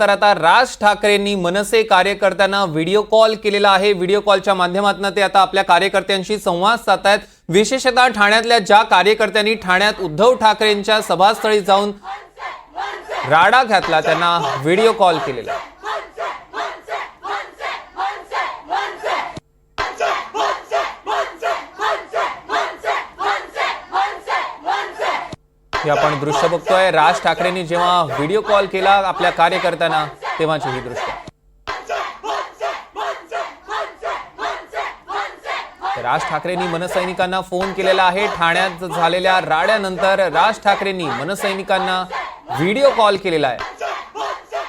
तर आता राज ठाकरेंनी मनसे कार्यकर्त्यांना व्हिडिओ कॉल केलेला आहे. व्हिडिओ कॉलच्या माध्यमातून ते आता आपल्या कार्यकर्त्यांशी संवाद साधतायत. विशेषतः ठाण्यातल्या ज्या कार्यकर्त्यांनी ठाण्यात उद्धव ठाकरेंच्या सभास्थळी जाऊन राडा घातला त्यांना व्हिडिओ कॉल केलेला हे आपण दृश्य बघतोय. राज ठाकरेंनी जेव्हा व्हिडिओ कॉल केला आपल्या कार्यकर्त्यांना तेव्हाची ही दृश्य. राज ठाकरेंनी मनसैनिकांना फोन केलेला आहे. ठाण्यात झालेल्या राड्यानंतर राज ठाकरेंनी मनसैनिकांना व्हिडिओ कॉल केलेला आहे.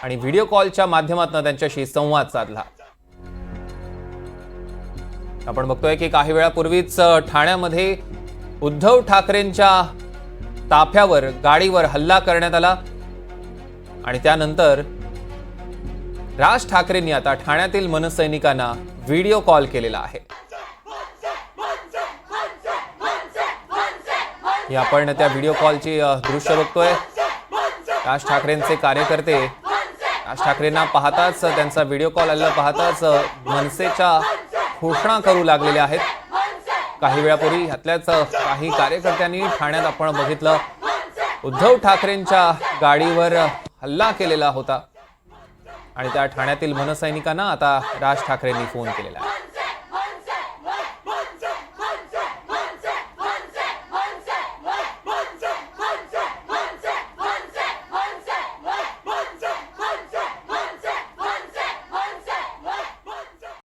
आणि व्हिडिओ कॉलच्या माध्यमातून त्यांच्याशी संवाद साधला. आपण बघतोय की काही वेळापूर्वीच ठाण्यामध्ये उद्धव ठाकरेंच्या ताफ्यावर गाडीवर हल्ला करण्यात आला आणि त्यानंतर राज ठाकरेंनी आता ठाण्यातील मनसैनिकांना व्हिडिओ कॉल केलेला आहे. आपण त्या व्हिडिओ कॉलची दृश्य बघतोय. राज ठाकरेंचे कार्यकर्ते राज ठाकरेंना पाहताच त्यांचा व्हिडिओ कॉल आलेला पाहताच मनसेच्या घोषणा करू लागलेल्या आहेत. काही वेळापूर्वी ह्यातल्याच काही कार्यकर्त्यांनी ठाण्यात आपण बघितलं. उद्धव ठाकरेंच्या गाडीवर हल्ला केलेला होता. आणि त्या ठाण्यातील मनसैनिकांना आता राज ठाकरेंनी फोन केलेला आहे.